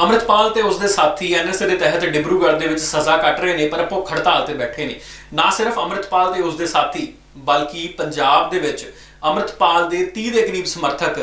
ਅੰਮ੍ਰਿਤਪਾਲ ਤੇ ਉਸਦੇ ਸਾਥੀ ਐਨਐਸਏ ਦੇ ਤਹਿਤ ਡਿਬਰੂਗੜ੍ਹ ਦੇ ਵਿੱਚ ਸਜ਼ਾ ਕੱਟ ਰਹੇ ਨੇ, ਪਰ ਭੁੱਖ ਹੜਤਾਲ ਤੇ ਬੈਠੇ ਨੇ। ਨਾ ਸਿਰਫ ਅੰਮ੍ਰਿਤਪਾਲ ਤੇ ਉਸਦੇ ਸਾਥੀ, ਬਲਕਿ ਪੰਜਾਬ ਦੇ ਵਿੱਚ ਅੰਮ੍ਰਿਤਪਾਲ ਦੇ 30 ਦੇ ਕਰੀਬ ਸਮਰਥਕ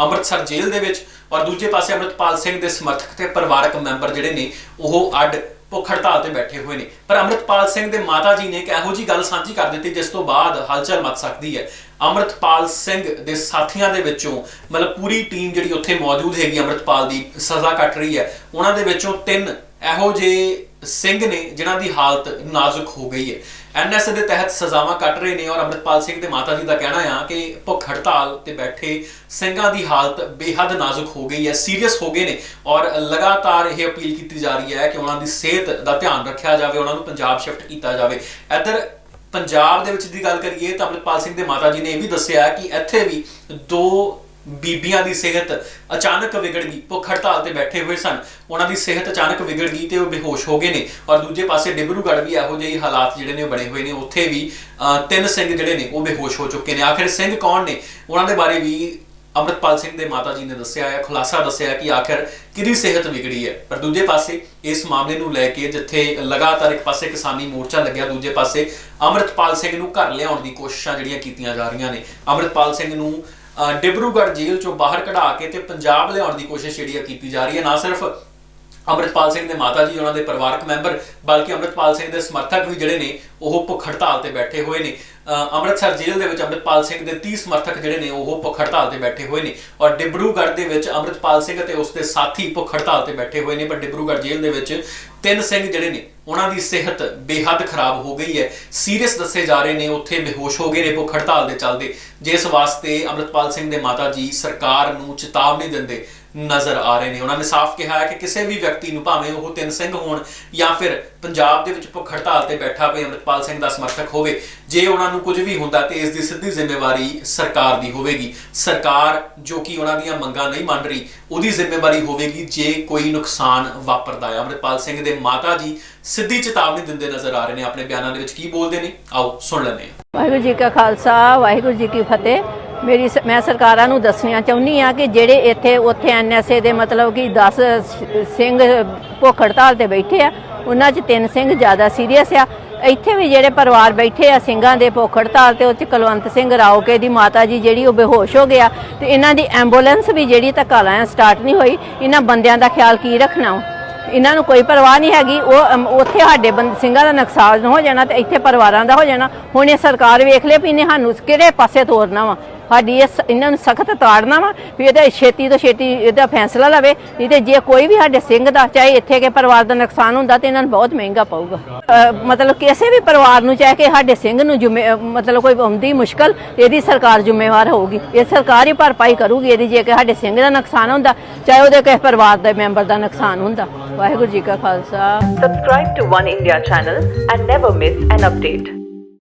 ਅੰਮ੍ਰਿਤਸਰ ਜੇਲ੍ਹ ਦੇ ਵਿੱਚ ਔਰ ਦੂਜੇ ਪਾਸੇ ਅੰਮ੍ਰਿਤਪਾਲ ਸਿੰਘ ਦੇ ਸਮਰਥਕ ਤੇ ਪਰਿਵਾਰਕ ਮੈਂਬਰ ਜਿਹੜੇ ਨੇ, ਉਹ ਅੱਡ ਭੁੱਖ ਹੜਤਾਲ ਤੇ ਬੈਠੇ ਹੋਏ ਨੇ। ਪਰ ਅੰਮ੍ਰਿਤਪਾਲ ਸਿੰਘ ਦੇ ਮਾਤਾ ਜੀ ਨੇ ਇੱਕ ਇਹੋ ਜੀ ਗੱਲ ਸਾਂਝੀ ਕਰ ਦਿੱਤੀ, ਜਿਸ ਤੋਂ ਬਾਅਦ ਹਲਚਲ ਮਚ ਸਕਦੀ ਹੈ। ਅੰਮ੍ਰਿਤਪਾਲ ਸਿੰਘ ਦੇ ਸਾਥੀਆਂ ਦੇ ਵਿੱਚੋਂ, ਮਤਲਬ ਪੂਰੀ ਟੀਮ ਜਿਹੜੀ ਉੱਥੇ ਮੌਜੂਦ ਹੈਗੀ ਅੰਮ੍ਰਿਤਪਾਲ ਦੀ, ਸਜ਼ਾ ਕੱਟ ਰਹੀ ਹੈ। ਉਹਨਾਂ ਦੇ ਵਿੱਚੋਂ ਤਿੰਨ ਇਹੋ ਜਿਹੇ ਸਿੰਘ ਨੇ, ਜਿਨ੍ਹਾਂ ਦੀ ਹਾਲਤ ਨਾਜ਼ੁਕ ਹੋ ਗਈ ਹੈ। ਐਨਐਸ ਦੇ ਤਹਿਤ ਸਜ਼ਾਵਾਂ ਕੱਟ ਰਹੇ ਨੇ ਔਰ ਅੰਮ੍ਰਿਤਪਾਲ ਸਿੰਘ ਦੇ ਮਾਤਾ ਜੀ ਦਾ ਕਹਿਣਾ ਆ ਕਿ ਭੁੱਖ ਹੜਤਾਲ ਤੇ ਬੈਠੇ ਸਿੰਘਾਂ ਦੀ ਹਾਲਤ ਬੇਹੱਦ ਨਾਜ਼ੁਕ ਹੋ ਗਈ ਹੈ, ਸੀਰੀਅਸ ਹੋ ਗਏ ਨੇ ਔਰ ਲਗਾਤਾਰ ਇਹ ਅਪੀਲ ਕੀਤੀ ਜਾ ਰਹੀ ਹੈ ਕਿ ਉਹਨਾਂ ਦੀ ਸਿਹਤ ਦਾ ਧਿਆਨ ਰੱਖਿਆ ਜਾਵੇ, ਉਹਨਾਂ ਨੂੰ ਪੰਜਾਬ ਸ਼ਿਫਟ ਕੀਤਾ ਜਾਵੇ। ਇੱਧਰ ਪੰਜਾਬ ਦੇ ਵਿੱਚ ਦੀ ਗੱਲ ਕਰੀਏ ਤਾਂ ਅੰਮ੍ਰਿਤਪਾਲ ਸਿੰਘ ਦੇ ਮਾਤਾ ਜੀ ਨੇ ਇਹ ਵੀ ਦੱਸਿਆ ਕਿ ਇੱਥੇ ਵੀ ਦੋ ਬੀਬੀਆਂ ਦੀ ਸਿਹਤ ਅਚਾਨਕ ਵਿਗੜ ਗਈ ਭੁੱਖ ਹੜਤਾਲ ਤੇ ਬੈਠੇ ਹੋਏ ਸਨ। ਉਹਨਾਂ ਦੀ ਸਿਹਤ ਅਚਾਨਕ ਵਿਗੜ ਗਈ ਤੇ ਉਹ ਬੇਹੋਸ਼ ਹੋ ਗਏ ਨੇ। ਔਰ ਦੂਜੇ ਪਾਸੇ ਡਿਬਰੂਗੜ੍ਹ ਵੀ ਇਹੋ ਜਿਹੇ ਹਾਲਾਤ ਜਿਹੜੇ ਨੇ ਬਣੇ ਹੋਏ ਨੇ। ਉੱਥੇ ਵੀ ਅਹ, ਤਿੰਨ ਸਿੰਘ ਜਿਹੜੇ ਨੇ ਉਹ ਬੇਹੋਸ਼ ਹੋ ਚੁੱਕੇ ਨੇ। ਆਖਿਰ ਸਿੰਘ ਕੌਣ ਨੇ? ਉਹਨਾਂ ਦੇ ਬਾਰੇ ਵੀ ਅੰਮ੍ਰਿਤਪਾਲ ਸਿੰਘ ਦੇ ਮਾਤਾ ਜੀ ਨੇ ਦੱਸਿਆ ਹੈ ਖੁਲਾਸਾ ਦੱਸਿਆ ਕਿ ਆਖਿਰ ਕਿਹਦੀ ਸਿਹਤ ਵਿਗੜੀ ਹੈ। ਪਰ ਦੂਜੇ ਪਾਸੇ ਇਸ ਮਾਮਲੇ ਨੂੰ ਲੈ ਕੇ ਜਿੱਥੇ ਲਗਾਤਾਰ ਇੱਕ ਪਾਸੇ ਕਿਸਾਨੀ ਮੋਰਚਾ ਲੱਗਿਆ ਦੂਜੇ ਪਾਸੇ ਅੰਮ੍ਰਿਤਪਾਲ ਸਿੰਘ ਨੂੰ ਘਰ ਲਿਆਉਣ ਦੀ ਕੋਸ਼ਿਸ਼ਾਂ ਜਿਹੜੀਆਂ ਕੀਤੀਆਂ ਜਾ ਰਹੀਆਂ ਨੇ। ਅੰਮ੍ਰਿਤਪਾਲ ਸਿੰਘ ਨੂੰ ਡਿਬਰੂਗੜ੍ਹ ਜੇਲ੍ਹ ਚੋਂ ਬਾਹਰ ਕਢਾ ਕੇ ਤੇ ਪੰਜਾਬ ਲਿਆਉਣ ਦੀ ਕੋਸ਼ਿਸ਼ ਜਿਹੜੀ ਆ ਕੀਤੀ ਜਾ ਰਹੀ ਹੈ। ਨਾ ਸਿਰਫ ਅੰਮ੍ਰਿਤਪਾਲ ਸਿੰਘ ਦੇ ਮਾਤਾ ਜੀ, ਉਹਨਾਂ ਦੇ ਪਰਿਵਾਰਕ ਮੈਂਬਰ, ਬਲਕਿ ਅੰਮ੍ਰਿਤਪਾਲ ਸਿੰਘ ਦੇ ਸਮਰਥਕ ਵੀ ਜਿਹੜੇ ਨੇ, ਉਹ ਭੁੱਖ ਹੜਤਾਲ ਤੇ ਬੈਠੇ ਹੋਏ ਨੇ। ਅੰਮ੍ਰਿਤਸਰ ਜੇਲ੍ਹ ਦੇ ਵਿੱਚ ਅੰਮ੍ਰਿਤਪਾਲ ਸਿੰਘ ਦੇ 30 ਸਮਰਥਕ ਜਿਹੜੇ ਨੇ, ਉਹ ਭੁੱਖ ਹੜਤਾਲ ਤੇ ਬੈਠੇ ਹੋਏ ਨੇ। ਔਰ ਡਿਬਰੂਗੜ੍ਹ ਦੇ ਵਿੱਚ ਅੰਮ੍ਰਿਤਪਾਲ ਸਿੰਘ ਅਤੇ ਉਸਦੇ ਸਾਥੀ ਭੁੱਖ ਹੜਤਾਲ ਤੇ ਬੈਠੇ ਹੋਏ ਨੇ, ਪਰ ਡਿਬਰੂਗੜ੍ਹ ਜੇਲ੍ਹ ਦੇ ਵਿੱਚ ਤਿੰਨ ਸਿੰਘ ਜਿਹੜੇ ਨੇ, ਉਹਨਾਂ ਦੀ ਸਿਹਤ ਬੇਹੱਦ ਖਰਾਬ ਹੋ ਗਈ ਹੈ। ਸੀਰੀਅਸ ਦੱਸੇ ਜਾ ਰਹੇ ਨੇ, ਉੱਥੇ ਬੇਹੋਸ਼ ਹੋ ਗਏ ਨੇ ਭੁੱਖ ਹੜਤਾਲ ਦੇ ਚੱਲਦੇ। ਜਿਸ ਵਾਸਤੇ ਅੰਮ੍ਰਿਤਪਾਲ ਸਿੰਘ ਦੇ ਮਾਤਾ ਜੀ ਸਰਕਾਰ ਨੂੰ ਚੇਤਾਵਨੀ ਦਿੰਦੇ ਨਜ਼ਰ ਆ ਰਹੇ ਨੇ। ਉਹਨਾਂ ਨੇ ਸਾਫ਼ ਕਿਹਾ ਹੈ ਕਿ ਕਿਸੇ ਵੀ ਵਿਅਕਤੀ ਨੂੰ ਭਾਵੇਂ ਉਹ ਤਿੰਨ ਸਿੰਘ ਹੋਣ ਜਾਂ ਫਿਰ ਪੰਜਾਬ ਦੇ ਵਿੱਚ ਭੁੱਖ ਹੜਤਾਲ ਤੇ ਬੈਠਾ ਕੋਈ ਅੰਮ੍ਰਿਤਪਾਲ ਸਿੰਘ ਦਾ ਸਮਰਥਕ ਹੋਵੇ, ਜੇ ਉਹਨਾਂ ਨੂੰ ਕੁਝ ਵੀ ਹੁੰਦਾ ਤੇ ਇਸ ਦੀ ਸਿੱਧੀ ਜ਼ਿੰਮੇਵਾਰੀ ਸਰਕਾਰ ਦੀ ਹੋਵੇਗੀ। ਸਰਕਾਰ ਜੋ ਕਿ ਉਹਨਾਂ ਦੀਆਂ ਮੰਗਾਂ ਨਹੀਂ ਮੰਨ ਰਹੀ, ਉਹਦੀ ਜ਼ਿੰਮੇਵਾਰੀ ਹੋਵੇਗੀ ਜੇ ਕੋਈ ਨੁਕਸਾਨ ਵਾਪਰਦਾ ਹੈ। ਅੰਮ੍ਰਿਤਪਾਲ ਸਿੰਘ ਦੇ ਮਾਤਾ ਜੀ ਸਿੱਧੀ ਚੇਤਾਵਨੀ ਦਿੰਦੇ ਨਜ਼ਰ ਆ ਰਹੇ ਨੇ, ਆਪਣੇ ਬਿਆਨਾਂ ਦੇ ਵਿੱਚ ਕੀ ਬੋਲਦੇ ਨੇ? ਆਓ ਸੁਣ ਲੈਂਦੇ ਹਾਂ। ਵਾਹਿਗੁਰੂ ਜੀ ਕਾ ਖਾਲਸਾ, ਵਾਹਿਗੁਰੂ ਜੀ ਕੀ ਫਤਿਹ। ਮੇਰੀ ਸ- ਮੈਂ ਸਰਕਾਰਾਂ ਨੂੰ ਦੱਸਣਾ ਚਾਹੁੰਦੀ ਆ ਕਿ ਜਿਹੜੇ ਇੱਥੇ, ਉੱਥੇ ਐਨਐਸਏ ਦੇ ਮਤਲਬ ਕਿ 10 ਸਿੰਘ ਭੁੱਖ ਹੜਤਾਲ ਤੇ ਬੈਠੇ ਆ, ਉਹਨਾਂ 'ਚ ਤਿੰਨ ਸਿੰਘ ਜ਼ਿਆਦਾ ਸੀਰੀਅਸ ਆ। ਇੱਥੇ ਵੀ ਜਿਹੜੇ ਪਰਿਵਾਰ ਬੈਠੇ ਆ ਸਿੰਘਾਂ ਦੇ ਭੁੱਖ ਹੜਤਾਲ ਤੇ, ਉਹ 'ਚ ਕੁਲਵੰਤ ਸਿੰਘ ਰਾਓਕੇ ਦੀ ਮਾਤਾ ਜੀ ਜਿਹੜੀ ਉਹ ਬੇਹੋਸ਼ ਹੋ ਗਿਆ। ਤੇ ਇਹਨਾਂ ਦੀ ਐਂਬੂਲੈਂਸ ਵੀ ਜਿਹੜੀ ਧੱਕਾ ਲਾਇਆ ਸਟਾਰਟ ਨਹੀਂ ਹੋਈ। ਇਹਨਾਂ ਬੰਦਿਆਂ ਦਾ ਖਿਆਲ ਕੀ ਰੱਖਣਾ ਵਾ? ਇਹਨਾਂ ਨੂੰ ਕੋਈ ਪਰਵਾਹ ਨਹੀਂ ਹੈਗੀ। ਉਹ ਉੱਥੇ ਸਾਡੇ ਬੰਦ, ਸਿੰਘਾਂ ਦਾ ਨੁਕਸਾਨ ਹੋ ਜਾਣਾ ਤੇ ਇੱਥੇ ਪਰਿਵਾਰਾਂ ਦਾ ਹੋ ਜਾਣਾ। ਹੁਣ ਇਹ ਸਰਕਾਰ ਵੇਖ ਲੇ ਵੀ ਇਹਨੇ ਸਾਨੂੰ ਕਿਹੜੇ ਪਾਸੇ ਤੋਰਨਾ ਵਾ। ਸਾਡੀ ਇਸ ਇਹਨਾਂ ਨੂੰ ਸਖਤ ਤਾੜਨਾ ਵਾ ਵੀ ਇਹਦਾ ਛੇਤੀ ਤੋਂ ਛੇਤੀ ਇਹਦਾ ਫੈਸਲਾ ਲਵੇ। ਨਹੀਂ ਤੇ ਜੇ ਕੋਈ ਵੀ ਸਾਡੇ ਸਿੰਘ ਦਾ, ਚਾਹੇ ਇੱਥੇ ਕੇ ਪਰਿਵਾਰ ਦਾ ਨੁਕਸਾਨ ਹੁੰਦਾ ਤੇ ਇਹਨਾਂ ਨੂੰ ਬਹੁਤ ਮਹਿੰਗਾ ਪਊਗਾ। ਮਤਲਬ ਕਿਸੇ ਵੀ ਪਰਿਵਾਰ ਨੂੰ ਚਾਹੇ ਕਿ ਸਾਡੇ ਸਿੰਘ ਨੂੰ ਜ਼ਿੰਮੇ ਮਤਲਬ ਕੋਈ ਆਉਂਦੀ ਮੁਸ਼ਕਲ, ਇਹਦੀ ਸਰਕਾਰ ਜ਼ਿੰਮੇਵਾਰ ਹੋਊਗੀ। ਇਹ ਸਰਕਾਰ ਹੀ ਭਰਪਾਈ ਕਰੂਗੀ ਇਹਦੀ, ਜੇ ਕਿ ਸਾਡੇ ਸਿੰਘ ਦਾ ਨੁਕਸਾਨ ਹੁੰਦਾ, ਚਾਹੇ ਉਹਦੇ ਕਿਸੇ ਪਰਿਵਾਰ ਦੇ ਮੈਂਬਰ ਦਾ ਨੁਕਸਾਨ ਹੁੰਦਾ। ਵਾਹਿਗੁਰੂ ਜੀ ਕਾ Khalsa Subscribe to One India channel and never miss an update.